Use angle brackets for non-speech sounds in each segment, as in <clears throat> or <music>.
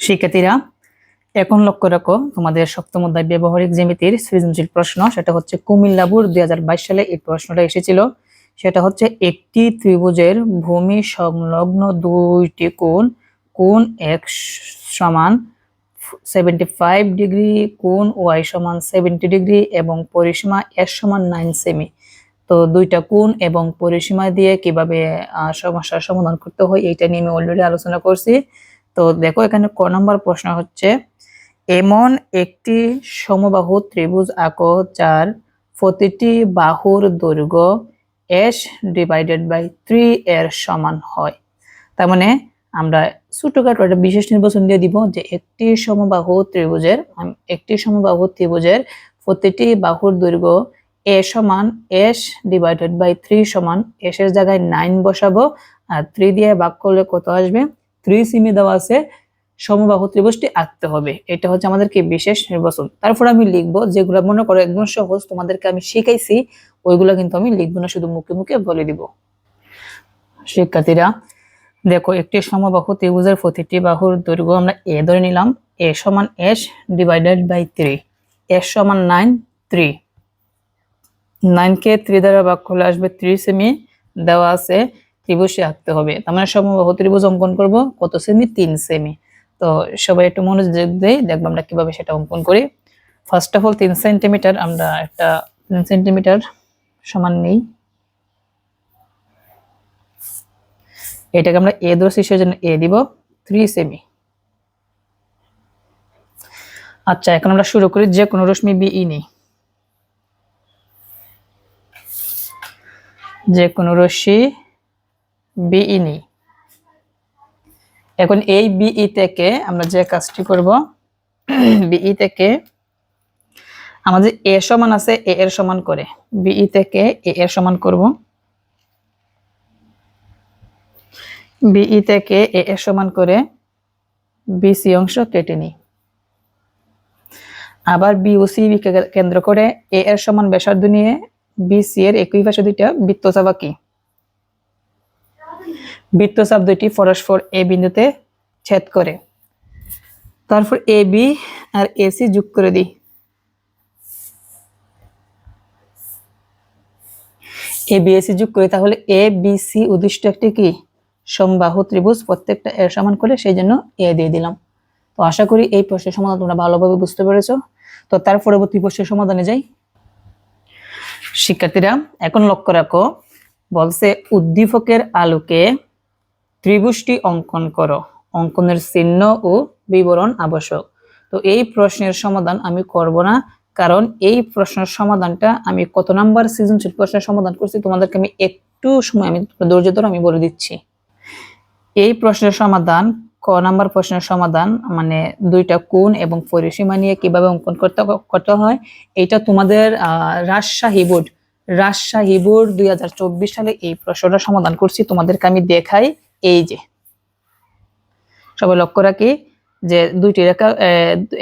শিক্ষার্থীরা, এখন লক্ষ্য রাখো, তোমাদের সপ্তম অধ্যায় ব্যবহারিক জ্যামিতির সৃজনশীল প্রশ্ন, সেটা হচ্ছে কুমিল্লাবুর দু হাজার বাইশ সালে এই প্রশ্নটা এসেছিল। সেটা হচ্ছে একটি ত্রিভুজের ভূমি সংলগ্ন দুইটি কোণ কোণ এক্স সমান সেভেন্টি ফাইভ ডিগ্রি, কোণ ওয়াই সমান সেভেন্টি ডিগ্রি এবং পরিসীমা এস সমান নাইন সেমি তো দুইটা কোণ এবং পরিসীমা দিয়ে কীভাবে সমস্যার সমাধান করতে হয়, এইটা নিয়ে আমি অলরেডি আলোচনা করছি। তো দেখো এখানে ক নম্বর প্রশ্ন হচ্ছে, এমন একটি সমবাহু ত্রিভুজ আঁকো যার প্রতিটি বাহুর দৈর্ঘ্য এস ডিভাইডেড বাই থ্রি এর সমান হয়। তার মানে আমরা ছোটখাটো একটা বিশেষ নির্বাচন দিয়ে দিব যে একটি সমবাহু ত্রিভুজের একটি সমবাহু ত্রিভুজের প্রতিটি বাহুর দৈর্ঘ্য এ সমান এস ডিভাইডেড বাই থ্রি সমান এস এর জায়গায় নাইন বসাবো আর থ্রি দিয়ে ভাগ করলে কত আসবে? থ্রি সিমি দেওয়া আছে সমবাহু ত্রিভুজটি আঁকতে হবে। এটা হচ্ছে আমাদের কি বিশেষ নির্বাচন। তারপর আমি লিখব যেগুলো মনে করো একদম সহজ, তোমাদেরকে আমি শিখাইছি, ওইগুলো কিন্তু আমি লিখব না, শুধু মুখে মুখে বলে দিব। শিক্ষার্থীরা, দেখো একটি সমবাহু ত্রিভুজের প্রতিটি বাহুর দৈর্ঘ্য আমরা এ ধরে নিলাম। এ সমান S divided by three. S সমান নাইন, থ্রি। নাইনকে থ্রি দ্বারা ভাগ করলে আসবে থ্রি সেমি দেওয়া আছে ত্রিভুজে আঁকতে হবে। তার মানে সমবাহু ত্রিভুজ অঙ্কন করব কত সেমি তিন সেমি তো সবাই একটু মনোযোগ দেই দেখব আমরা কীভাবে সেটা অঙ্কন করি। ফার্স্ট অফ অল তিন সেন্টিমিটার আমরা একটা, তিন সেন্টিমিটার সমান নেই। এটাকে আমরা এ ধরছি, সেজন্য এ দিব থ্রি সেমি আচ্ছা এখন আমরা শুরু করি, যে কোনো রশ্মি বিই নেই। যে কোনো রশ্মি বিই নেই এখন এই বিই থেকে আমরা যে কাজটি করব, <clears throat> বিই থেকে আমাদের এ সমান আছে, এ এর সমান করে, বিই থেকে এ এর সমান করব। বিই থেকে এ এর সমান করে বিসি অংশ কেটে নিই। আবার বি ও সি কে কেন্দ্র করে এ এর সমান ব্যাসার্ধ নিয়ে বিসি এর একই দুইটা বৃত্তচাপ আঁকি বৃত্তচাপ দুইটি পরস্পর এ বিন্দুতে ছেদ করে। তারপর এ, বি আর এসি যোগ করে দিই। এ, বি এসি যোগ করি তাহলে এ, বি, সি উদ্দিষ্ট একটি কি? সমবাহু ত্রিভুজ প্রত্যেকটা এর সমান করে সেই জন্য এ দিয়ে দিলাম। তো আশা করি এই প্রশ্নের সমাধান তোমরা ভালোভাবে বুঝতে পেরেছ। তো তার পরবর্তী প্রশ্নের সমাধানে যাই। শিক্ষার্থীরা, এখন লক্ষ্য রাখো, বলছে উদ্দীপকের আলোকে ত্রিভুজটি অঙ্কন করো। অঙ্কনের চিহ্ন ও বিবরণ আবশ্যক। তো এই প্রশ্নের সমাধান আমি করব না, কারণ এই প্রশ্নের সমাধানটা আমি কত নাম্বার সৃজনশীল প্রশ্নের সমাধান করছি তোমাদেরকে আমি একটু সময় আমি ধৈর্য ধরে আমি বলে দিচ্ছি। এই প্রশ্নের সমাধান, ক নাম্বার প্রশ্নের সমাধান মানে দুইটা কোণ এবং পরিসীমা নিয়ে কীভাবে অঙ্কন করতে করতে হয় এটা তোমাদের রাজশাহী বোর্ড রাজশাহী বোর্ড দুই হাজার চব্বিশ সালে এই প্রশ্নটা সমাধান করছি, তোমাদেরকে আমি দেখাই। এই যে। সবাই লক্ষ্য রাখি যে দুইটি রেখা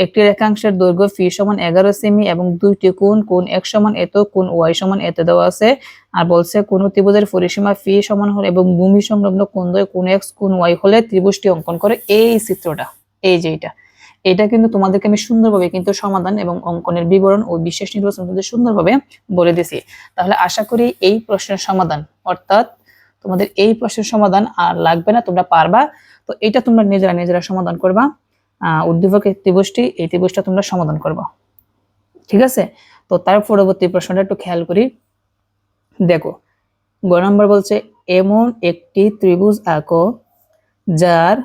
একটি রেখাংশের দৈর্ঘ্য ফি সমান এগারো সেমি এবং দুইটি কোণ কোণ এক সমান এত, কোণ ওয়াই সমান এত দেওয়া আছে। আর বলছে কোন ত্রিভুজের পরিসীমা ফি সমান হলে এবং ভূমি সংলগ্ন কোণ দ্বয় কোণ এক্স, কোণ ওয়াই হলে ত্রিভুজটি অঙ্কন করে এই চিত্রটা, এই যে এটা। এটা কিন্তু তোমাদেরকে আমি সুন্দরভাবে কিন্তু সমাধান এবং অঙ্কনের বিবরণ ও বিশেষ নির্বাচন সুন্দরভাবে বলে দিছি। তাহলে আশা করি এই প্রশ্নের সমাধান, অর্থাৎ তোমাদের এই প্রশ্নের সমাধান আর লাগবে না, তোমরা পারবা। তো এটা তোমরা নিজেরা নিজেরা সমাধান করবা। আহ, উদ্দীপকের ত্রিভুজটি, এই ত্রিভুজটা তোমরা সমাধান করবা। ঠিক আছে? তো তার পরবর্তী প্রশ্নটা একটু খেয়াল করি। দেখো, গ নম্বর বলছে, এমন একটি ত্রিভুজ আঁকো যার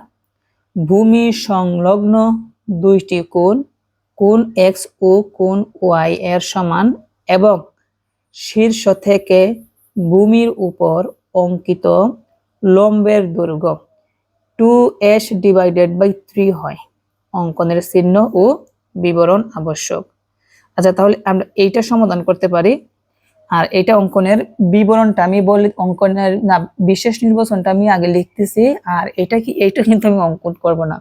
ভূমি সংলগ্ন দুইটি কোণ কোণ এক্স ও কোণ ওয়াই এর সমান এবং শীর্ষ থেকে ভূমির উপর অঙ্কিত লম্বের দুর্গ two S divided by three হয়। অঙ্কনের চিহ্ন ও বিবরণ আবশ্যক। আচ্ছা তাহলে আমরা এইটা সমাধান করতে পারি। আর এটা অঙ্কনের বিবরণটা আমি বলি, অঙ্কনের না, বিশেষ নির্বাচনটা আমি আগে লিখতেছি, আর এটা কি, এইটা কিন্তু আমি অঙ্কন করব না।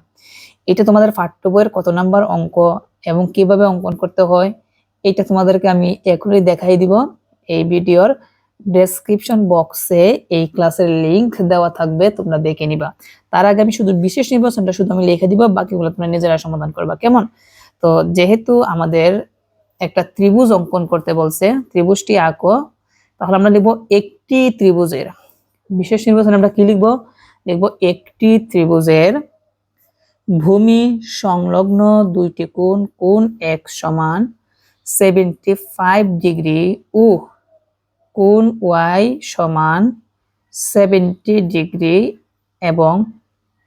এটা তোমাদের পাঠ্য বইয়ের কত নাম্বার অঙ্ক এবং কীভাবে অঙ্কন করতে হয় এটা তোমাদেরকে আমি এখনই দেখাই দিব এই ভিডিওর। ডেসক্রিপশন বক্সে এই ক্লাসের লিংক দেওয়া থাকবে, তোমরা দেখে নিবা। তার আগে আমি শুধু বিশেষ নির্বাচনটা শুধু আমি লিখে দিব, বাকিগুলো তোমরা নিজেরা সমাধান করবা, কেমন? তো যেহেতু আমাদের একটা ত্রিভুজ অঙ্কন করতে বলছে, ত্রিভুজটি আঁকো, তাহলে আমরা লিখব একটি ত্রিভুজের। বিশেষ নির্বাচনে আমরা কি লিখব? লিখব একটি ত্রিভুজের ভূমি সংলগ্ন দুইটি কোণ কোণ এক সমান সেভেন্টি ফাইভ ডিগ্রি ও কোণ ওয়াই সমান সেভেন্টি ডিগ্রি এবং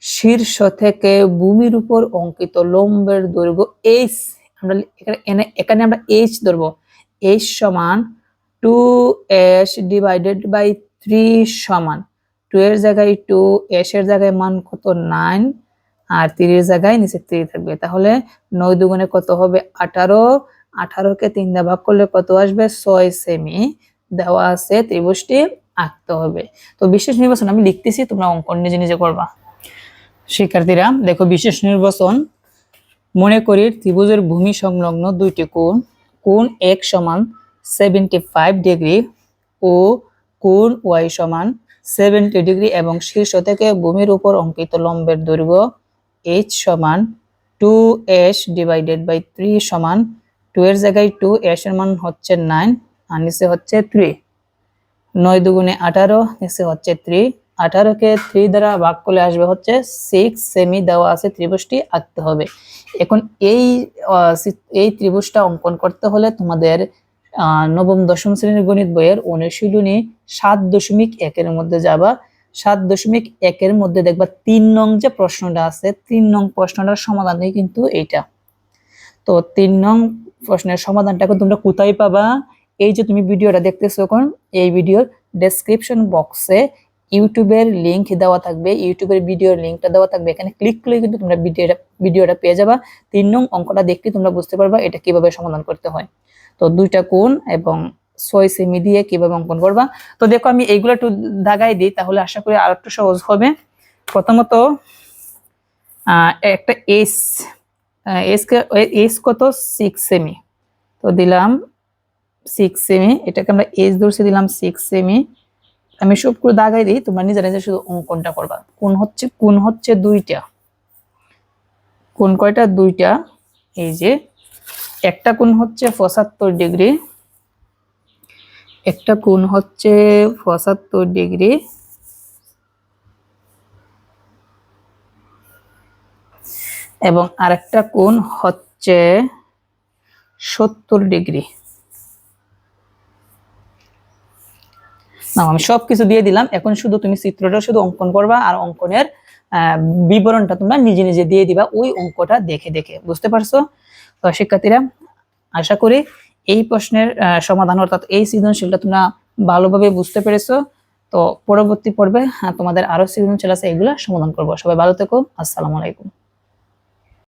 শীর্ষ থেকে ভূমির উপর অঙ্কিত লম্বের দৈর্ঘ্য এইচ আমরা এখানে এখানে আমরা এইচ ধরবো। এইচ সমান two S divided by three সমান। টু এর জায়গায় টু এস এর জায়গায় মান কত? নাইন আর তিরির জায়গায় নিচে থ্রি থাকবে। তাহলে নয় দুগুণে কত হবে? আঠারো। আঠারোকে তিন দিয়ে ভাগ করলে কত আসবে? ছয় সেমি দেওয়া আছে, ত্রিভুজটি আঁকতে হবে। তো বিশেষ নির্বাচন আমি লিখতেছি, তোমরা অঙ্কন নিজে নিজে করবা। শিক্ষার্থীরা, দেখো বিশেষ নির্বাচন, মনে করি ত্রিভুজের ভূমি সংলগ্ন দুইটি কোণ কোণ এক সমান সেভেন্টি ফাইভ ডিগ্রি ও কোণ ওয়াই সমান সেভেন্টি ডিগ্রি এবং শীর্ষ থেকে ভূমির উপর অঙ্কিত লম্বের দৈর্ঘ্য এইচ সমান two S divided by three সমান টু এর জায়গায় টু এস এর মান হচ্ছে নাইন আর নিচে হচ্ছে থ্রি নয় দুগুণে আঠারো, নিচে হচ্ছে থ্রি আঠারোকে থ্রি দ্বারা ভাগ করলে আসবে হচ্ছে সিক্স সেমি দেওয়া আছে ত্রিভুজটি আঁকতে হবে। এখন এই এই ত্রিভুজটা অঙ্কন করতে হলে তোমাদের নবম, দশম শ্রেণির গণিত বইয়ের অনুশীলনী সাত দশমিক একের মধ্যে যাবা। সাত দশমিক একের মধ্যে দেখবা তিন নং যে প্রশ্নটা আছে, তিন নং প্রশ্নটার সমাধানই কিন্তু এইটা। তো তিন নং প্রশ্নের সমাধানটাকে তোমরা কোথায় পাবা? এই যে তুমি ভিডিওটা দেখতেছো এখন, এই ভিডিওর ডেসক্রিপশন বক্সে ইউটিউবের লিঙ্ক দেওয়া থাকবে। ইউটিউবের ভিডিওর লিঙ্কটা দেওয়া থাকবে। এখানে ক্লিক করলে কিন্তু তোমরা ভিডিওটা ভিডিওটা পেয়ে যাবা। তিন নং অঙ্কটা দেখলে তোমরা বুঝতে পারবা এটা কীভাবে সমাধান করতে হয়। তো দুইটা কোণ এবং ছয় সেমি দিয়ে কীভাবে অঙ্কন করবা। তো দেখো আমি এইগুলো একটু দাগাই দিই, তাহলে আশা করি আর একটু সহজ হবে। প্রথমত একটা এস এস এস কত? সিক্স সেমি তো দিলাম সিক্স সেমি এটাকে আমরা এস ধরছি, দিলাম সিক্স সেমি আমি সব করে দাগাই দিই, তোমরা নিজে নিজে শুধু অঙ্কনটা করবা। কোন হচ্ছে কোন হচ্ছে দুইটা। কোন কয়টা, দুইটা। এই যে, একটা কোন হচ্ছে পঁচাত্তর ডিগ্রি। একটা কোণ হচ্ছে পঁচাত্তর ডিগ্রি। এবং আরেকটা কোণ হচ্ছে সত্তর ডিগ্রি। না আমি সবকিছু দিয়ে দিলাম। এখন শুধু তুমি চিত্রটা শুধু অঙ্কন করবা আর অঙ্কনের বিবরণটা তোমরা নিজে নিজে দিয়ে দিবা। ওই অঙ্কটা দেখে দেখে বুঝতে পারছ? তো শিক্ষার্থীরা আশা করি এই প্রশ্নের সমাধান অর্থাৎ এই সৃজনশীলটা তোমরা ভালোভাবে বুঝতে পেরেছ। তো পরবর্তী পর্বে হ্যাঁ, তোমাদের আরও সৃজনশীল আছে এগুলা সমাধান করব। সবাই ভালো থেকো। আসসালামু আলাইকুম।